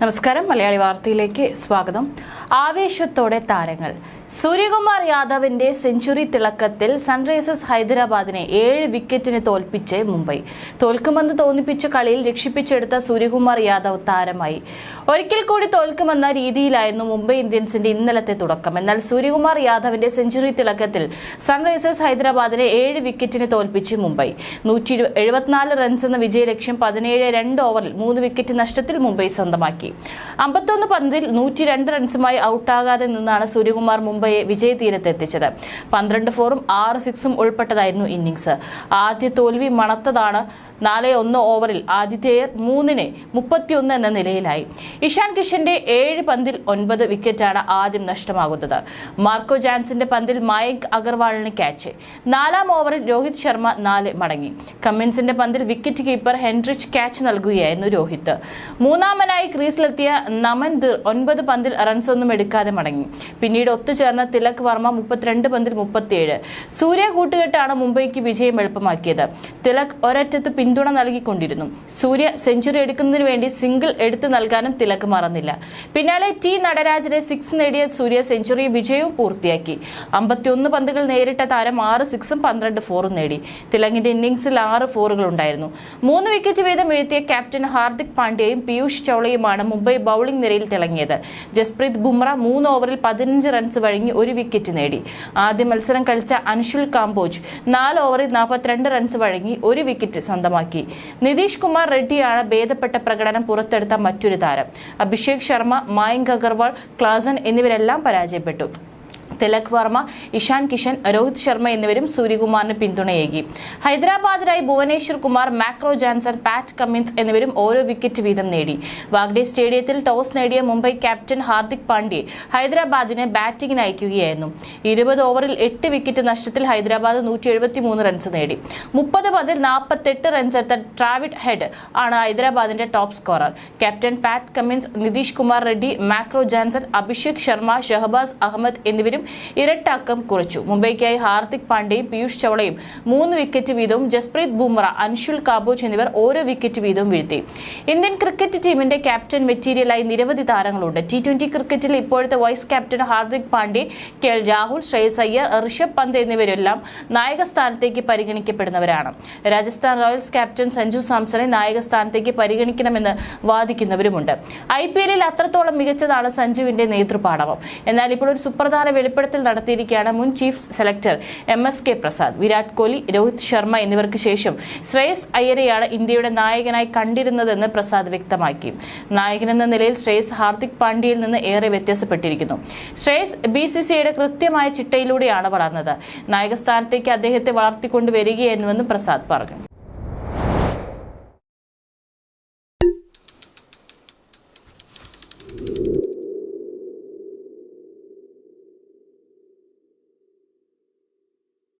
നമസ്കാരം. മലയാളി വാർത്തയിലേക്ക് സ്വാഗതം. ആവേശത്തോടെ താരങ്ങൾ. സൂര്യകുമാർ യാദവിന്റെ സെഞ്ചുറി തിളക്കത്തിൽ സൺറൈസേഴ്സ് ഹൈദരാബാദിനെ ഏഴ് വിക്കറ്റിന് തോൽപ്പിച്ച് മുംബൈ. തോൽക്കുമെന്ന് തോന്നിപ്പിച്ച കളിയിൽ രക്ഷിപ്പിച്ചെടുത്ത സൂര്യകുമാർ യാദവ് താരമായി. ഒരിക്കൽ കൂടി തോൽക്കുമെന്ന രീതിയിലായിരുന്നു മുംബൈ ഇന്ത്യൻസിന്റെ ഇന്നലത്തെ തുടക്കം. എന്നാൽ സൂര്യകുമാർ യാദവിന്റെ സെഞ്ചുറി തിളക്കത്തിൽ സൺറൈസേഴ്സ് ഹൈദരാബാദിനെ ഏഴ് വിക്കറ്റിന് തോൽപ്പിച്ച് മുംബൈ. നൂറ്റി എഴുപത്തിനാല് റൺസ് എന്ന വിജയലക്ഷ്യം പതിനേഴ് രണ്ട് ഓവറിൽ മൂന്ന് വിക്കറ്റ് നഷ്ടത്തിൽ മുംബൈ സ്വന്തമാക്കി. അമ്പത്തൊന്ന് പന്തിൽ നൂറ്റി രണ്ട് റൺസുമായി ഔട്ടാകാതെ നിന്നാണ് സൂര്യകുമാർ മുംബൈയെ വിജയതീരത്തെത്തിച്ചത് പന്ത്രണ്ട് ഫോറും ആറ് സിക്സും ഉൾപ്പെട്ടതായിരുന്നു ഇന്നിംഗ്സ്. ആദ്യ തോൽവി മണത്തതാണ്. നാല് ഒന്ന് ഓവറിൽ ആതിഥേയർ മൂന്നിന് മുപ്പത്തിയൊന്ന് എന്ന നിലയിലായി. ഇഷാൻ കിഷന്റെ ഏഴ് പന്തിൽ ഒൻപത് വിക്കറ്റാണ് ആദ്യം നഷ്ടമാകുന്നത്. മാർക്കോ ജാൻസിന്റെ പന്തിൽ മയങ്ക് അഗർവാളിന് ക്യാച്ച്. നാലാം ഓവറിൽ രോഹിത് ശർമ്മ നാല് മടങ്ങി. കമ്മിൻസിന്റെ പന്തിൽ വിക്കറ്റ് കീപ്പർ ഹെൻറിച്ച് ക്യാച്ച് നൽകുകയായിരുന്നു രോഹിത്. മൂന്നാമനായി ക്രീസിലെത്തിയ നമൻ ദിർ ഒൻപത് പന്തിൽ റൺസൊന്നും എടുക്കാതെ മടങ്ങി. പിന്നീട് ഒത്തുചേർന്ന തിലക് വർമ്മ മുപ്പത്തിരണ്ട് പന്തിൽ മുപ്പത്തിയേഴ്. സൂര്യ കൂട്ടുകെട്ടാണ് മുംബൈക്ക് വിജയം എളുപ്പമാക്കിയത്. തിലക് ഒരറ്റത്ത് പിന്തുണ നൽകിക്കൊണ്ടിരുന്നു. സൂര്യ സെഞ്ചുറി എടുക്കുന്നതിന് വേണ്ടി സിംഗിൾ എടുത്തു നൽകാനും തിലക് മറന്നില്ല. പിന്നാലെ ടി നടരാജനെ സിക്സ് നേടിയ സൂര്യ സെഞ്ചുറി വിജയവും പൂർത്തിയാക്കി. അമ്പത്തിയൊന്ന് പന്തുകൾ നേരിട്ട താരം ആറ് സിക്സും പന്ത്രണ്ട് ഫോറും നേടി. തിലകിന്റെ ഇന്നിംഗ്സിൽ ആറ് ഫോറുകൾ ഉണ്ടായിരുന്നു മൂന്ന് വിക്കറ്റ് വീതം വീഴ്ത്തിയ ക്യാപ്റ്റൻ ഹാർദിക് പാണ്ഡ്യയും പീയൂഷ് ചൗളയുമാണ് മുംബൈ ബൌളിംഗ് നിരയിൽ തിളങ്ങിയത്. ജസ്പ്രീത് ബുംറ മൂന്ന് ഓവറിൽ പതിനഞ്ച് റൺസ് വഴങ്ങി ഒരു വിക്കറ്റ് നേടി. ആദ്യ മത്സരം കളിച്ച അൻഷുൽ കാംബോജ് നാല് ഓവറിൽ നാൽപ്പത്തിരണ്ട് റൺസ് വഴങ്ങി ഒരു വിക്കറ്റ് സ്വന്തമാക്കി. നിതീഷ് കുമാർ റെഡ്ഡിയാണ് ഭേദപ്പെട്ട പ്രകടനം പുറത്തെടുത്ത മറ്റൊരു താരം. അഭിഷേക് ശർമ്മ മായങ്ക് അഗർവാൾ ക്ലാസൻ എന്നിവരെല്ലാം പരാജയപ്പെട്ടു. തിലക് വർമ്മ ഇഷാൻ കിഷൻ രോഹിത് ശർമ്മ എന്നിവരും സൂര്യകുമാറിന് പിന്തുണയേകി. ഹൈദരാബാദിനായി ഭുവനേശ്വർ കുമാർ മാക്രോ ജാൻസൺ പാറ്റ് കമ്മിൻസ് എന്നിവരും ഓരോ വിക്കറ്റ് വീതം നേടി. വാഗ്ഡെ സ്റ്റേഡിയത്തിൽ ടോസ് നേടിയ മുംബൈ ക്യാപ്റ്റൻ ഹാർദിക് പാണ്ഡ്യ ഹൈദരാബാദിനെ ബാറ്റിംഗിന് അയക്കുകയായിരുന്നു. ഇരുപത് ഓവറിൽ എട്ട് വിക്കറ്റ് നഷ്ടത്തിൽ ഹൈദരാബാദ് നൂറ്റി എഴുപത്തിമൂന്ന് റൺസ് നേടി. മുപ്പത് പതിൽ നാൽപ്പത്തെട്ട് റൺസ് എടുത്ത ട്രാവിഡ് ഹെഡ് ആണ് ഹൈദരാബാദിന്റെ top scorer. Captain Pat Cummins Nitish Kumar Reddy macro Jansen Abhishek Sharma Shahbaz Ahmed എന്നിവരും ഇരട്ടക്കം കുറച്ചു. മുംബൈക്കായി ഹാർദിക് പാണ്ഡ്യയും പീയൂഷ് ചവളയും മൂന്ന് വിക്കറ്റ് വീതവും ജസ്പ്രീത് ബുംറ അൻഷുൽ കാബോജ് എന്നിവർ ഓരോ വിക്കറ്റ് വീതവും വീഴ്ത്തി. ഇന്ത്യൻ ക്രിക്കറ്റ് ടീമിന്റെ ക്യാപ്റ്റൻ മെറ്റീരിയലായി നിരവധി താരങ്ങളുണ്ട്. ടി ട്വന്റി ക്രിക്കറ്റിൽ ഇപ്പോഴത്തെ vice captain Hardik Pandya K L Rahul Shreyas Iyer Rishabh Pant എന്നിവരെല്ലാം നായക സ്ഥാനത്തേക്ക് പരിഗണിക്കപ്പെടുന്നവരാണ്. രാജസ്ഥാൻ റോയൽസ് ക്യാപ്റ്റൻ സഞ്ജു സാംസണെ നായക സ്ഥാനത്തേക്ക് പരിഗണിക്കണമെന്ന് വാദിക്കുന്നവരുമുണ്ട്. ഐ പി എല്ലിൽ അത്രത്തോളം മികച്ചതാണ് സഞ്ജുവിന്റെ നേതൃപാടവം. എന്നാൽ ഇപ്പോൾ ഒരു സുപ്രധാന വെളിപ്പെടുത്തൽ നടത്തിയിരിക്കുകയാണ് മുൻ chief selector M S K Prasad. Virat Kohli Rohit Sharma എന്നിവർക്ക് ശേഷം ശ്രേയസ് അയ്യരെയാണ് ഇന്ത്യയുടെ നായകനായി കണ്ടിരുന്നതെന്ന് പ്രസാദ് വ്യക്തമാക്കി. നായകനെന്ന നിലയിൽ ശ്രേയസ് ഹാർദിക് പാണ്ഡ്യയിൽ നിന്ന് ഏറെ വ്യത്യാസപ്പെട്ടിരിക്കുന്നു. ശ്രേയസ് ബി സി സിയുടെ കൃത്യമായ ചിട്ടയിലൂടെയാണ് വളർന്നത്. നായകസ്ഥാനത്തേക്ക് അദ്ദേഹത്തെ വളർത്തിക്കൊണ്ടുവരികയായിരുന്നുവെന്നും പ്രസാദ് പറഞ്ഞു.